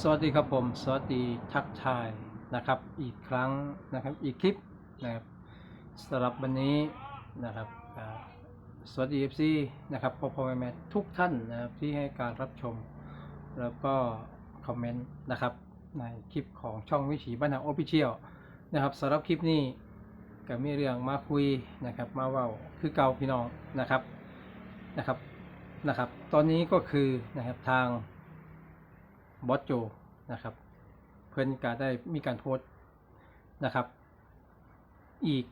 สวัสดีครับผม สวัสดีทักทายนะครับ อีกครั้งนะครับอีกคลิปนะครับสำหรับวันนี้นะครับสวัสดีเอฟซีนะครับพ่อพ่อแม่แม่ทุกท่านนะครับที่ให้การรับชม แล้วก็คอมเมนต์นะครับในคลิปของช่องวิถีบ้านนาออฟิเชียลนะครับสำหรับคลิปนี้ก็มีเรื่องมาคุยนะครับมาเว่าคือเก่าพี่น้องนะครับนะครับนะครับ ตอนนี้ก็คือนะครับทาง บอสโจนะครับ เพื่อนก็ได้มีการโพสต์นะครับ อีก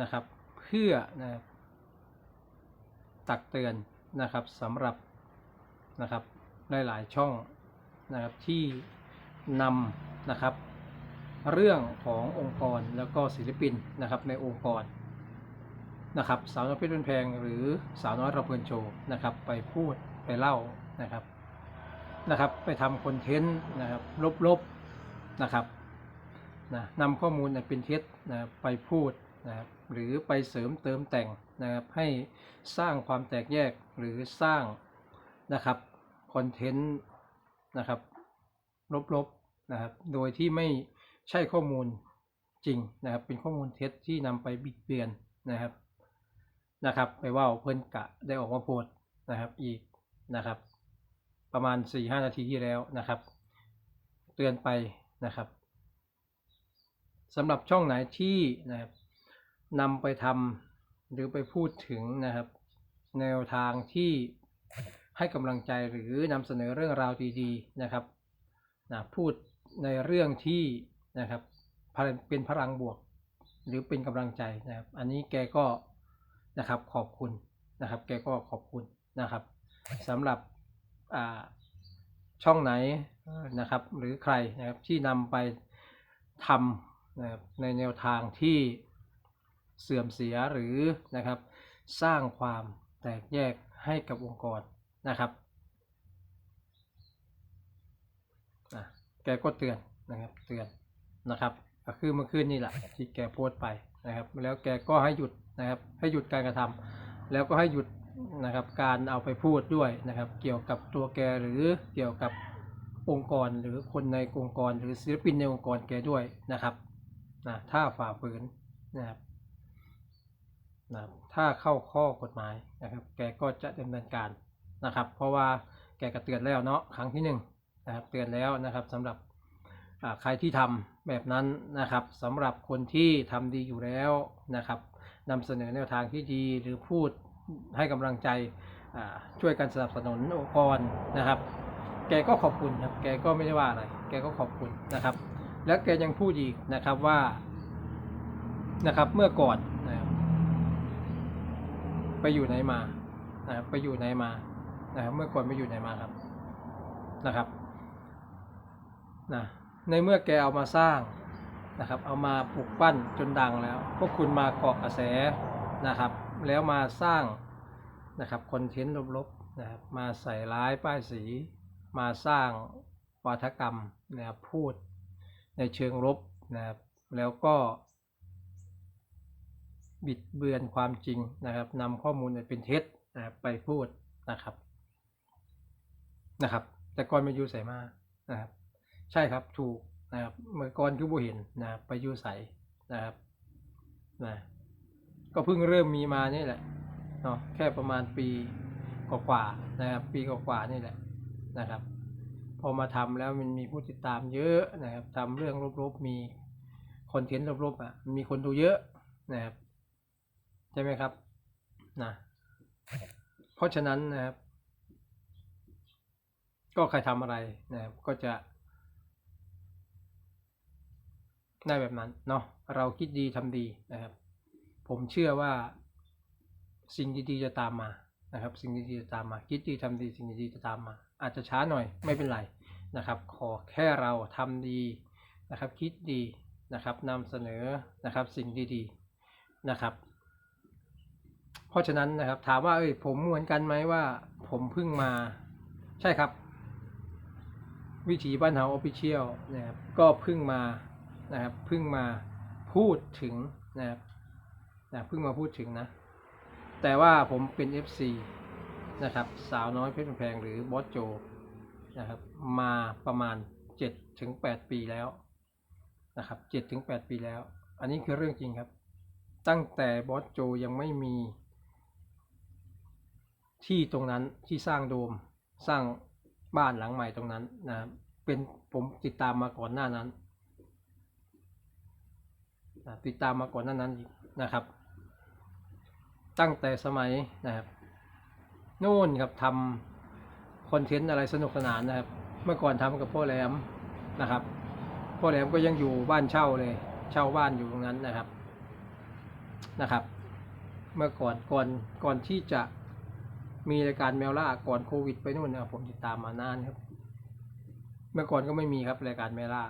นะครับเพื่อนะตักเตือนนะครับสำหรับนะครับหลายๆช่องนะครับที่นำนะครับเรื่องขององค์กรแล้วก็ศิลปินนะครับในองค์กรนะครับสาวน้อยเพชรเป็นแพงหรือสาวน้อยราเพลินโชว์นะครับไปพูดไปเล่านะครับ นะครับ ไปทำคอนเทนต์นะครับ ลบๆนะครับนะนำข้อมูลอันเป็นเท็จนะไปพูดนะครับหรือไปเสริมเติมแต่งนะครับให้สร้างความแตกแยกหรือสร้างนะครับคอนเทนต์นะครับลบๆนะครับโดยที่ไม่ใช่ข้อมูลจริงนะครับเป็นข้อมูลเท็จที่นำไปบิดเบือนนะครับนะครับไปว่าเพิ่อนกะได้ออกมาโพสนะครับอีกนะครับ ประมาณ4ี่ห้านาทีที่แล้วนะครับ เตือนไปนะครับสำหรับช่องไหนที่นะครับนำไปทำหรือไปพูดถึงนะครับ แนวทางที่ให้กำลังใจหรือนำเสนอเรื่องราวดีๆนะครับนะพูดในเรื่องที่นะครับเป็นพลังบวก หรือเป็นกำลังใจนะครับ อันนี้แกก็นะครับขอบคุณนะครับ แกก็ขอบคุณนะครับสำหรับ ช่องไหนนะครับ หรือใครนะครับที่นำไปทำนะครับในแนวทางที่เสื่อมเสียหรือนะครับ สร้างความแตกแยกให้กับองค์กรนะครับแกก็เตือนนะครับเตือนนะครับก็คือเมื่อคืนนี่แหละที่แกโพสต์ไปนะครับ แล้วแกก็ให้หยุดนะครับให้หยุดการกระทำแล้วก็ให้หยุด นะครับการเอาไปพูดด้วยนะครับ เกี่ยวกับตัวแกหรือเกี่ยวกับองค์กรหรือคนในองค์กรหรือศิลปินในองค์กรแกด้วยนะครับนะถ้าฝ่าฝืนนะครับนะถ้าเข้าข้อกฎหมายนะครับ แกก็จะดำเนินการนะครับ เพราะว่าแกก็เตือนแล้วเนาะครั้งที่หนึ่งนะครับเตือนแล้วนะครับสำหรับใครที่ทำแบบนั้นนะครับสำหรับคนที่ทำดีอยู่แล้วนะครับนำเสนอแนวทางที่ดีหรือพูด ให้กำลังใจช่วยกันสนับสนุนองค์กรนะครับ แกก็ขอบคุณครับแกก็ไม่ได้ว่าอะไรแกก็ขอบคุณนะครับ แล้วแกยังพูดอีกนะครับว่านะครับเมื่อก่อนนะครับไปอยู่ไหนมานะครับไปอยู่ไหนมานะครับเมื่อก่อนไปอยู่ไหนมาครับนะครับนะในเมื่อแกเอามาสร้างนะครับ เอามาปลูกปั้นจนดังแล้ว พวกคุณมาเกาะกระแสนะครับ แล้วมาสร้างนะครับคอนเทนต์ลบๆนะครับมาใส่ร้ายป้ายสี มาสร้างวาทกรรมนะครับพูดในเชิงลบนะครับแล้วก็บิดเบือนความจริงนะครับนำข้อมูลอันเป็นเท็จนะครับไปพูดนะครับนะครับ แต่ก่อนไม่อยู่ใส่มานะครับ ใช่ครับถูกนะครับเมื่อก่อนคือบ่เห็นนะครับไปยูใส่นะครับนะ ก็เพิ่งเริ่มมีมานี่แหละเนาะแค่ประมาณปีกว่าๆนะครับปีกว่าๆนี่แหละนะครับ พอมาทำแล้วมันมีผู้ติดตามเยอะนะครับทำเรื่องลบๆมีคอนเทนต์ลบๆอะมีคนดูเยอะนะครับใช่ไหมครับนะเพราะฉะนั้นนะครับ ก็ใครทำอะไรนะครับก็จะได้แบบนั้นเนาะเราคิดดีทำดีนะครับ ผมเชื่อว่าสิ่งดีๆจะตามมานะครับ สิ่งดีๆจะตามมา คิดดีทำดีสิ่งดีๆจะตามมา อาจจะช้าหน่อยไม่เป็นไรนะครับ ขอแค่เราทำดีนะครับ คิดดีนะครับนำเสนอนะครับสิ่งดีๆนะครับ เพราะฉะนั้นนะครับถามว่าเอ้ยผมเหมือนกันไหมว่า ผมเพิ่งมาใช่ครับ วิถีบ้านเฮาออฟฟิเชียลนะครับก็เพิ่งมานะครับเพิ่งมาพูดถึงนะครับ นะเพิ่งมาพูดถึงนะ แต่ว่าผมเป็น FC นะครับ สาวน้อยเพชรแพงหรือบอสโจนะครับ มาประมาณเจ็ดถึงแปดปีแล้วนะครับเจ็ดถึงแปดปีแล้ว อันนี้คือเรื่องจริงครับ ตั้งแต่บอสโจยังไม่มี ที่ตรงนั้นที่สร้างโดมสร้างบ้านหลังใหม่ตรงนั้นนะเป็นผมติดตามมาก่อนหน้านั้นนะติดตามมาก่อนหน้านั้นนะครับ ตั้งแต่สมัยนะครับโน่นครับทำคอนเทนต์อะไรสนุกสนานนะครับ เมื่อก่อนทำกับพ่อแหลมนะครับ พ่อแหลมก็ยังอยู่บ้านเช่าเลย เช่าบ้านอยู่ตรงนั้นนะครับนะครับ เมื่อก่อนก่อนก่อนที่จะมีรายการแมวล่าก่อนโควิดไปนู่นนะครับผมติดตามมานานครับ เมื่อก่อนก็ไม่มีครับรายการแมวล่า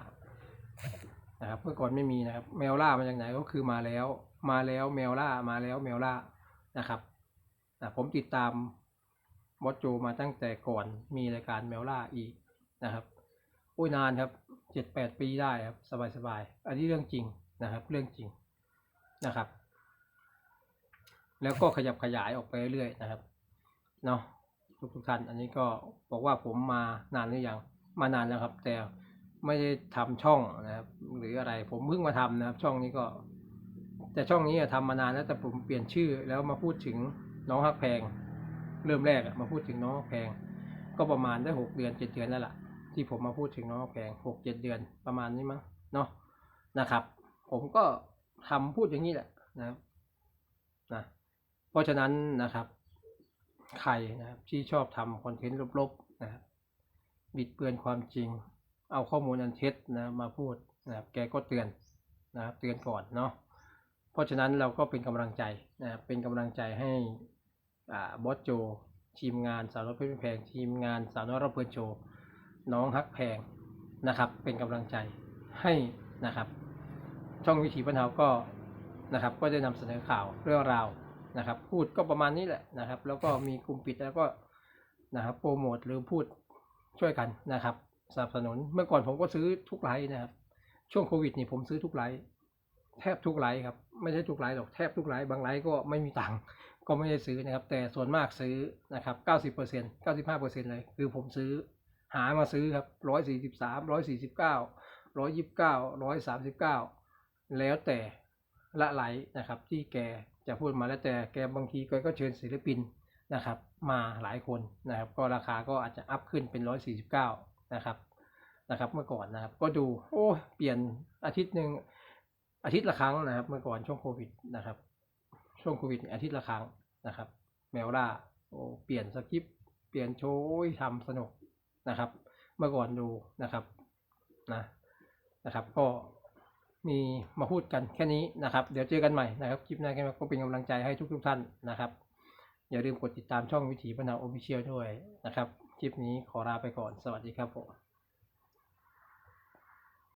นะครับ เมื่อก่อนไม่มีนะครับ แมวล่ามาจากไหนก็คือมาแล้ว มาแล้วแมวล่ามาแล้วแมวล่า นะครับผมติดตามบอสโจมาตั้งแต่ก่อนมีรายการแมวล่าอีกนะครับโอ้ยนานครับเจ็ดแปดปีได้ครับสบายๆอันนี้เรื่องจริงนะครับเรื่องจริงนะครับ แล้วก็ขยับขยายออกไปเรื่อยๆนะครับเนาะทุกทุกท่านอันนี้ก็บอกว่าผมมานานหรือยังมานานแล้วครับ แต่ไม่ได้ทำช่องนะครับ หรืออะไรผมเพิ่งมาทำนะครับ ช่องนี้ก็ แต่ช่องนี้อะทำมานานแล้วแต่ผมเปลี่ยนชื่อแล้วมาพูดถึงน้องฮักแพง เริ่มแรกอะมาพูดถึงน้องฮักแพง ก็ประมาณได้หกเดือนเจ็ดเดือนแล้วล่ะ ที่ผมมาพูดถึงน้องฮักแพงหกเจ็ดเดือนประมาณนี้มั้งเนาะนะครับ ผมก็ทำพูดอย่างนี้แหละนะครับนะเพราะฉะนั้นนะครับ ใครนะครับที่ชอบทำคอนเทนต์ลบๆนะครับบิดเบือนความจริง เอาข้อมูลอันเท็จนะมาพูดนะครับแกก็เตือนนะครับเตือนก่อนเนาะ เพราะฉะนั้นเราก็เป็นกำลังใจนะเป็นกำลังใจให้อ่าบอสโจ ทีมงานสาวน้อยเพชรแพง ทีมงานสาวน้อยรับเพลินโชว์น้องฮักแพงนะครับ เป็นกำลังใจให้นะครับ ช่องวิถีปัญหาก็นะครับก็ได้นำเสนอข่าวเรื่องราวนะครับ พูดก็ประมาณนี้แหละนะครับ แล้วก็มีกลุ่มปิดแล้วก็นะครับโปรโมทหรือพูดช่วยกันนะครับสนับสนุนเมื่อก่อนผมก็ซื้อทุกไลฟ์นะครับ ช่วงโควิดนี่ผมซื้อทุกไลฟ์ แทบทุกไลฟ์ครับ ไม่ใช่ทุกไลฟ์หรอกแทบทุกไลฟ์บางไลฟ์ก็ไม่มีตังค์ก็ไม่ได้ซื้อนะครับ แต่ส่วนมากซื้อนะครับเก้าสิบเปอร์เซ็นเก้าสิบห้าเปอร์เซ็นเลยคือผมซื้อหามาซื้อครับร้อยสี่สิบสามร้อยสี่สิบเก้าร้อยยิบเก้าร้อยสามสิบเก้าแล้วแต่ละไลฟ์นะครับ ที่แกจะพูดมาแล้วแต่แกบางทีแกก็เชิญศิลปินนะครับ มาหลายคนนะครับ ก็ราคาก็อาจจะอัพขึ้นเป็นร้อยสี่สิบเก้านะครับนะครับเมื่อก่อนนะครับ ก็ดูโอ้เปลี่ยนอาทิตย์หนึ่ง อาทิตย์ละครั้งนะครับ เมื่อก่อนช่วงโควิดนะครับ ช่วงโควิดอาทิตย์ละครั้งนะครับ แมวล่าโอ้เปลี่ยนสคริปต์เปลี่ยนโชว์โอ้ยทำสนุกนะครับ เมื่อก่อนดูนะครับนะนะครับ ก็มีมาพูดกันแค่นี้นะครับ เดี๋ยวเจอกันใหม่นะครับคลิปหน้าก็เป็นกำลังใจให้ทุกๆท่านนะครับ อย่าลืมกดติดตามช่องวิถีปัญหาโอฟิเชียลด้วยนะครับ คลิปนี้ขอลาไปก่อนสวัสดีครับผม